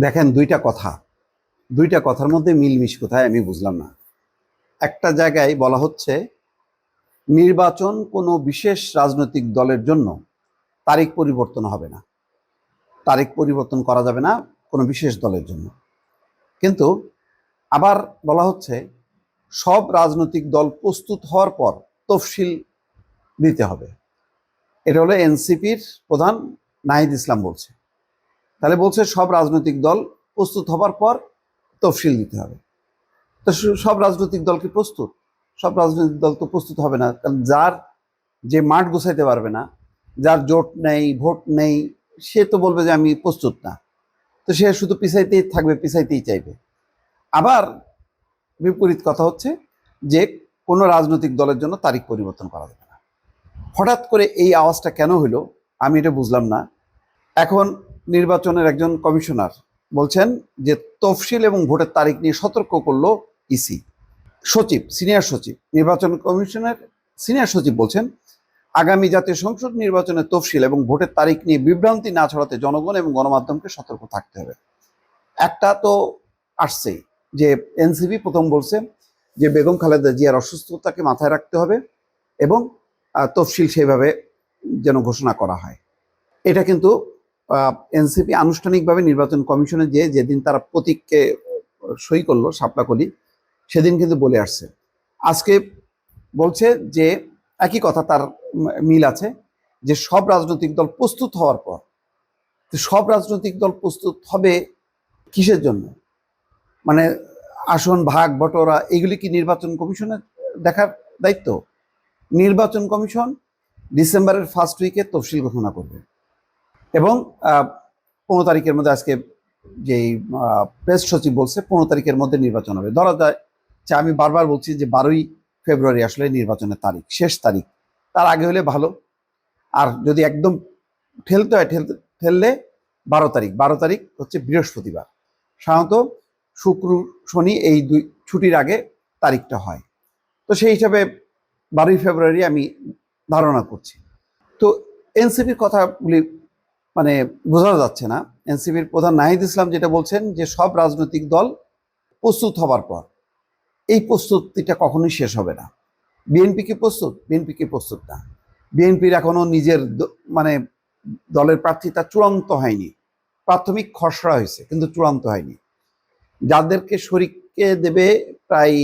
দেখেন দুইটা কথা। দুইটা কথার মধ্যে মিলমিশ কোথায় আমি বুঝলাম না। একটা জায়গায় বলা হচ্ছে, নির্বাচন কোনো বিশেষ রাজনৈতিক দলের জন্য তারিখ পরিবর্তন হবে না। তারিখ পরিবর্তন করা যাবে না কোনো বিশেষ দলের জন্য। কিন্তু আবার বলা হচ্ছে, সব রাজনৈতিক দল প্রস্তুত হওয়ার পর তফসিল দিতে হবে। এটা হলো এনসিপির প্রধান নাহিদ ইসলাম বলছে। তাহলে বলছে সব রাজনৈতিক দল প্রস্তুত হবার পর তফসিল দিতে হবে। তো সব রাজনৈতিক দল কি প্রস্তুত? সব রাজনৈতিক দল তো প্রস্তুত হবে না, কারণ যার যে মাঠ গুছাইতে পারবে না, যার জোট নেই, ভোট নেই, সে তো বলবে যে আমি প্রস্তুত না। তো সে শুধু পিছাইতেই থাকবে, পিছাইতেই চাইবে। আবার বিপরীত কথা হচ্ছে যে কোনো রাজনৈতিক দলের জন্য তারিখ পরিবর্তন করা যাবে না। হঠাৎ করে এই আওয়াজটা কেন হলো আমি এটা বুঝলাম না। এখন নির্বাচনের একজন কমিশনার বলছেন যে তফসিল এবং ভোটের তারিখ নিয়ে সতর্ক করল ইসি। সচিব, সিনিয়র সচিব, নির্বাচন কমিশনের সিনিয়র সচিব বলছেন, আগামী জাতীয় সংসদ নির্বাচনের তফসিল এবং ভোটের তারিখ নিয়ে বিভ্রান্তি না ছড়াতে জনগণ এবং গণমাধ্যমকে সতর্ক থাকতে হবে। একটা তো আসছেই যে এনসিপি প্রথম বলছে যে বেগম খালেদা জিয়ার অসুস্থতাকে মাথায় রাখতে হবে এবং তফসিল সেইভাবে যেন ঘোষণা করা হয়। এটা কিন্তু এনসিপি আনুষ্ঠানিকভাবে নির্বাচন কমিশনে যে যেদিন তারা প্রতীককে সই করল সাপলাকলি, সেদিন কিন্তু বলে আসছে। আজকে বলছে যে একই কথা তার মিল আছে যে সব রাজনৈতিক দল প্রস্তুত হওয়ার পর সব রাজনৈতিক দল প্রস্তুত হবে কিসের জন্য? মানে আসন, ভাগ বটরা এগুলি কি নির্বাচন কমিশনের দেখার দায়িত্ব? নির্বাচন কমিশন ডিসেম্বরের ফার্স্ট উইকে তফসিল ঘোষণা করবে। এবং পনেরো তারিখের মধ্যে আজকে যেই প্রেস সচিব বলছে, পনেরো তারিখের মধ্যে নির্বাচন হবে। ধরা যায় যে আমি বারবার বলছি যে বারোই ফেব্রুয়ারি আসলে নির্বাচনের তারিখ, শেষ তারিখ। তার আগে হলে ভালো। আর যদি একদম ঠেলতে হয়, ঠেলতে, ঠেললে বারো তারিখ। বারো তারিখ হচ্ছে বৃহস্পতিবার। সাধারণত শুক্র, শনি এই দুই, ছুটির আগে তারিখটা হয়। তো সেই হিসাবে বারোই ফেব্রুয়ারি আমি ধারণা করছি। তো এনসিপির কথাগুলি মানে বোঝা যাচ্ছে না। এনসিপির প্রধান নাহিদ ইসলাম যেটা বলছেন যে, সব রাজনৈতিক দল প্রস্তুত হবার পর। এই প্রস্তুতিটা কখনোই শেষ হবে না। বিএনপি কি প্রস্তুত? বিএনপি কি প্রস্তুত না। বিএনপির এখনও নিজের মানে দলের প্রার্থী প্রার্থীতা চূড়ান্ত হয়নি। প্রাথমিক খসড়া হয়েছে, কিন্তু চূড়ান্ত হয়নি। যাদেরকে শরিককে দেবে প্রায়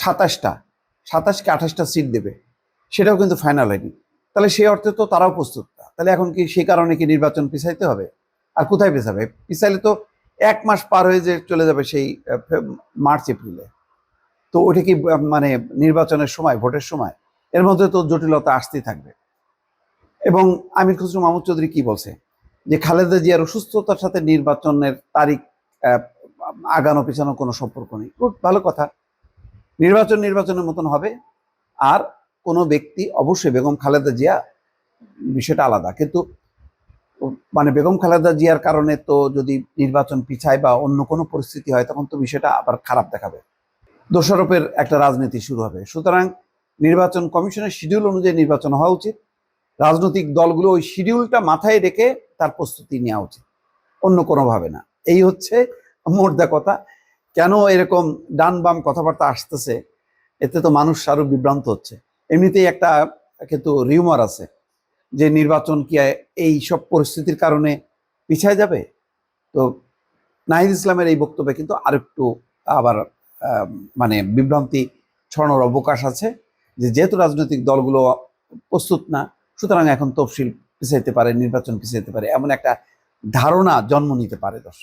সাতাশটা, সাতাশকে আঠাশটা সিট দেবে, সেটাও কিন্তু ফাইনাল হয়নি। তাহলে সেই অর্থে তো তারাও প্রস্তুত। তাহলে এখন কি সেই কারণে কি নির্বাচন পিছাইতে হবে? আর কোথায় পিছাবে? পিছাইলে তো এক মাস পার হয়ে যে চলে যাবে সেই মার্চ, এপ্রিলে। তো ওটা কি মানে নির্বাচনের সময়, ভোটের সময়? এর মধ্যে তো জটিলতা আসতেই থাকবে। এবং আমির খসরু মাহমুদ চৌধুরী কি বলছে? যে খালেদা জিয়ার অসুস্থতার সাথে নির্বাচনের তারিখ আগানো পিছানো কোনো সম্পর্ক নেই। খুব ভালো কথা। নির্বাচন নির্বাচনের মতন হবে। আর কোনো ব্যক্তি, অবশ্যই বেগম খালেদা জিয়া বিষয়টা আলাদা। কিন্তু মানে বেগম খালেদা জিয়ার কারণে তো যদি নির্বাচন পিছায় বা অন্য কোনো পরিস্থিতি হয়, তখন তো বিষয়টা আবার খারাপ দেখাবে। দোষারোপের একটা রাজনীতি শুরু হবে। সুতরাং নির্বাচন কমিশনের শিডিউল অনুযায়ী নির্বাচন হওয়া উচিত। রাজনৈতিক দলগুলো ওই শিডিউলটা মাথায় রেখে তার প্রস্তুতি নেওয়া উচিত। অন্য কোনোভাবে না। এই হচ্ছে মোর্দা কথা। কেন এরকম ডান বাম কথাবার্তা আসতেছে? এতে তো মানুষ আরও বিভ্রান্ত হচ্ছে। এমনিতেই একটা কিন্তু রিউমার আছে। যে নির্বাচন কি এই সব পরিস্থিতির কারণে পিছায় যাবে? তো নাহিদ ইসলামের এই বক্তব্যে কিন্তু আরেকটু আবার মানে বিভ্রান্তি ছড়ানোর অবকাশ আছে যে যেহেতু রাজনৈতিক দলগুলো প্রস্তুত না, সুতরাং এখন তফসিল পিছাইতে পারে, নির্বাচন পিছাইতে পারে, এমন একটা ধারণা জন্ম নিতে পারে দর্শক।